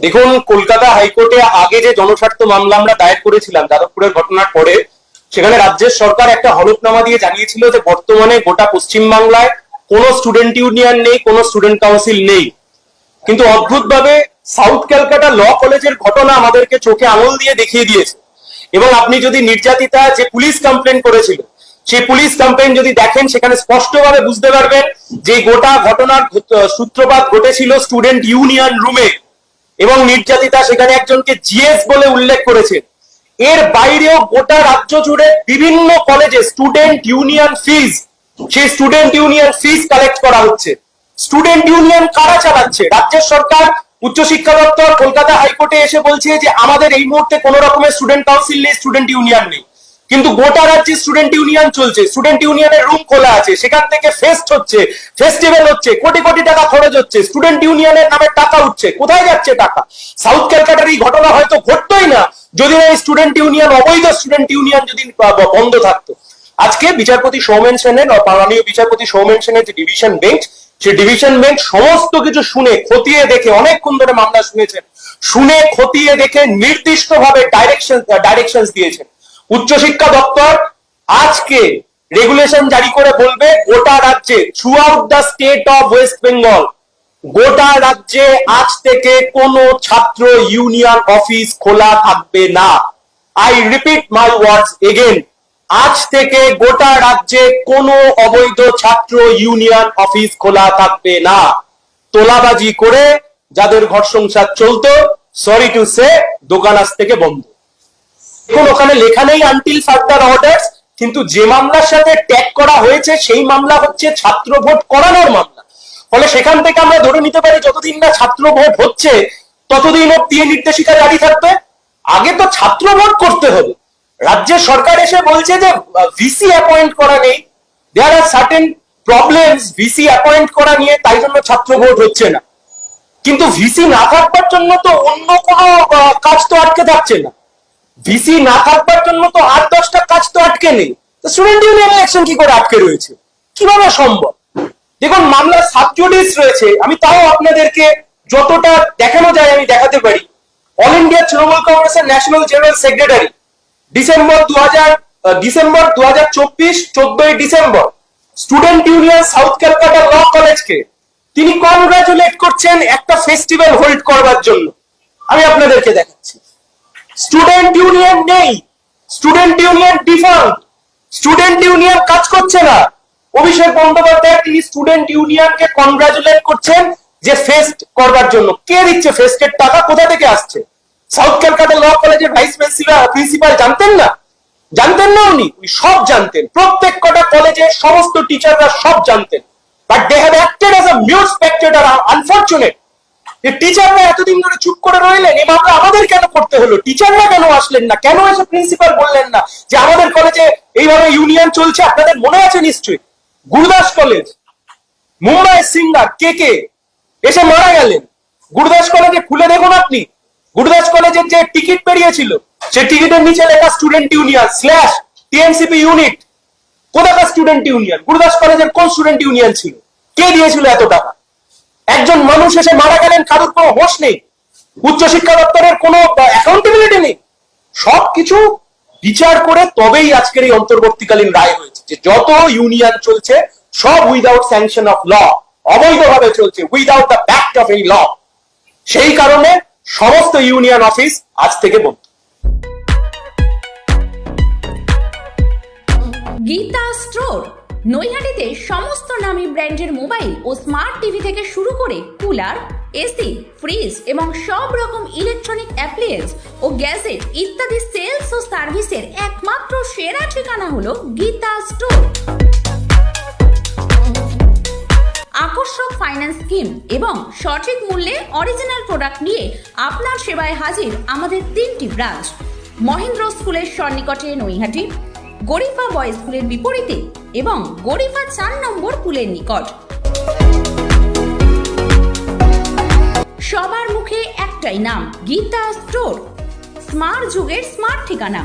দেখুন, কলকাতা হাইকোর্টে আগে যে জনস্বার্থ মামলা আমরা দায়ের করেছিলাম, যাদবপুরের ঘটনার পরে, সেখানে রাজ্যের সরকার একটা হলফনামা দিয়ে জানিয়েছিল যে বর্তমানে গোটা পশ্চিমবাংলায় কোনো স্টুডেন্ট ইউনিয়ন নেই, কোনো স্টুডেন্ট কাউন্সিল নেই। কিন্তু অদ্ভুতভাবে সাউথ ক্যালকাটা ল কলেজের ঘটনা আমাদেরকে চোখে আঙুল দিয়ে দেখিয়ে দিয়েছে। এবং আপনি যদি নির্যাতিতা যে পুলিশ কমপ্লেন করেছিল, সেই পুলিশ কমপ্লেন যদি দেখেন, সেখানে স্পষ্টভাবে বুঝতে পারবেন যে গোটা ঘটনার সূত্রপাত ঘটেছিল স্টুডেন্ট ইউনিয়ন রুমে এবং নির্যাতিতা সেখানে একজনকে জিএস বলে উল্লেখ করেছে। এর বাইরেও গোটা রাজ্য জুড়ে বিভিন্ন কলেজে স্টুডেন্ট ইউনিয়ন ফিজ সেই স্টুডেন্ট ইউনিয়ন ফিজ কালেক্ট করা হচ্ছে। স্টুডেন্ট ইউনিয়ন কারা চালাচ্ছে? রাজ্যের সরকার, উচ্চশিক্ষা দপ্তর, কলকাতা হাইকোর্টে এসে বলছে যে আমাদের এই মুহূর্তে কোন রকমের স্টুডেন্ট কাউন্সিল নেই স্টুডেন্ট ইউনিয়ন নেই। কিন্তু গোটা রাজ্যে স্টুডেন্ট ইউনিয়ন চলছে স্টুডেন্ট ইউনিয়নের রুম খোলা আছে, সেখান থেকে ফেস্ট হচ্ছে ফেস্টিভ্যাল হচ্ছে, কোটি কোটি টাকা খরচ হচ্ছে স্টুডেন্ট ইউনিয়নের নামে টাকা উঠছে, কোথায় যাচ্ছে টাকা? সাউথ ক্যালকাটার এই ঘটনা হয়তো ঘটতোই না যদি এই স্টুডেন্ট ইউনিয়ন অবৈধ স্টুডেন্ট ইউনিয়ন যদি বন্ধ থাকতো। আজকে বিচারপতি সৌমেন সেনের মাননীয় বিচারপতি সৌমেন সেনের যে ডিভিশন বেঞ্চ সেই ডিভিশন বেঞ্চ সমস্ত কিছু শুনে, খতিয়ে দেখে, অনেকক্ষণ ধরে মামলা শুনেছেন, শুনে খতিয়ে দেখে নির্দিষ্টভাবে ডাইরেকশন ডাইরেকশন দিয়েছেন। উচ্চশিক্ষা দপ্তর আজকে রেগুলেশন জারি করে বলবে গোটা রাজ্যে throughout the state of West Bengal গোটা রাজ্যে আজ থেকে কোনো ছাত্র ইউনিয়ন অফিস খোলা থাকবে না। I repeat my words again আজ থেকে গোটা রাজ্যে কোনো অবৈধ ছাত্র ইউনিয়ন অফিস খোলা থাকবে না। তোলাবাজি করে যাদের ঘর সংসার চলতো সরি টু সে দোকান আজ থেকে বন্ধ। এখন ওখানে লেখা নেই আনটিল ফার্দার অর্ডার্স কিন্তু যে মামলার সাথে ট্যাগ করা হয়েছে, সেই মামলা হচ্ছে ছাত্র ভোট করানোর মামলা। ফলে সেখান থেকে আমরা ধরে নিতে পারি, যতদিন না ছাত্র ভোট হচ্ছে, ততদিন অব্দি নির্দেশিকা জারি থাকবে। আগে তো ছাত্র ভোট করতে হবে। রাজ্যের সরকার এসে বলছে যে ভিসি অ্যাপয়েন্ট করা নেই। There are certain problems VC appoint করা নিয়ে, তাই জন্য ছাত্র ভোট হচ্ছে না। কিন্তু ভিসি না থাকবার জন্য তো অন্য কোনো কাজ তো আটকে থাকছে না। ভিসি না থাকবার জন্য তো আট, দশটা কাজ তো আটকে নেই। স্টুডেন্ট ইউনিয়ন ইলেকশন কি করে আটকে রয়েছে? কীভাবে সম্ভব? দেখুন মামলা সাবজুডিস রয়েছে। আমি তাও আপনাদেরকে যতটা দেখানো যায় আমি দেখাতে পারি। অল ইন্ডিয়া তৃণমূল কংগ্রেসের ন্যাশনাল জেনারেল সেক্রেটারি ডিসেম্বর দু হাজার ডিসেম্বর দু হাজার চব্বিশ, চোদ্দই December student union south Calcutta law কলেজকে তিনি কনগ্রাচুলেট করছেন একটা ফেস্টিভ্যাল হোল্ড করবার জন্য। আমি আপনাদেরকে দেখাচ্ছি। স্টুডেন্ট ইউনিয়ন নেই। Student union default student union কাজ করছে না। অভিষেক বন্দ্যোপাধ্যায় তিনি স্টুডেন্ট ইউনিয়নকে কনগ্রাচুলেট করছেন যে ফেস্ট করবার জন্য। কে দিচ্ছে ফেস্টের টাকা কোথা থেকে আসছে? সাউথ ক্যালকাটা ল কলেজের ভাইস প্রিন্সিপাল প্রিন্সিপাল জানতেন না? জানতেন না উনি? উনি সব জানতেন। প্রত্যেক কটা কলেজে সমস্ত টিচাররা সব জানতেন। But they have acted as a mute spectator unfortunate যে টিচাররা এতদিন ধরে চুপ করে রইলেন এই মামলা আমাদের কেন করতে হলো? টিচাররা কেন আসলেন না? কেন এসে প্রিন্সিপাল বললেন না যে আমাদের কলেজে এইভাবে ইউনিয়ন চলছে? আপনাদের মনে আছে নিশ্চয়ই? Gurudas college Mumbai singer K K? এসে মারা গেলেন। গুরুদাস কলেজে খুলে দেখুন আপনি। গুরুদাস কলেজের যে টিকিট বেরিয়েছিল সে টিকিটের নিচে লেখা student union slash TMCP unit কোথাকার স্টুডেন্ট ইউনিয়ন গুরুদাস কলেজের কোন স্টুডেন্ট ইউনিয়ন ছিল? কে দিয়েছিল এত টাকা? একজন মানুষ এসে মারা গেলেন, কারোর কোনো হোশ নেই। উচ্চশিক্ষা দপ্তরের কোনো অ্যাকাউন্টেবিলিটি নেই। সবকিছু বিচার করে তবেই আজকের এই অন্তর্বর্তীকালীন রায় হয়েছে যে যত ইউনিয়ন চলছে, সব উইদাউট স্যাংশন অফ ল অবৈধভাবে চলছে উইদাউট দ্য ব্যাক্ট অফ এই ল সেই কারণে সমস্ত ইউনিয়ন অফিস আজ থেকে বন্ধ। গীতা স্টোর। নৈহাটিতে সমস্ত নামী ব্র্যান্ডের মোবাইল ও স্মার্ট টিভি থেকে শুরু করে কুলার, এসি, ফ্রিজ এবং সব রকম ইলেকট্রনিক অ্যাপ্লিয়েন্স ও গ্যাজেট ইত্যাদি সেলস ও সার্ভিসের একমাত্র সেরা ঠিকানা হলো গীতা স্টোর। আকর্ষক ফাইন্যান্স স্কিম এবং সঠিক মূল্যে অরিজিনাল প্রোডাক্ট নিয়ে আপনার সেবায় হাজির আমাদের তিনটি ব্রাঞ্চ, মহেন্দ্র স্কুলের সন্নিকটে নৈহাটি গরিফা বয়েজ স্কুলের বিপরীতে এবং গরিফা চার নম্বর পুলের নিকট। সবার মুখে একটাই নাম, গীতা স্টোর। স্মার্ট যুগের স্মার্ট ঠিকানা।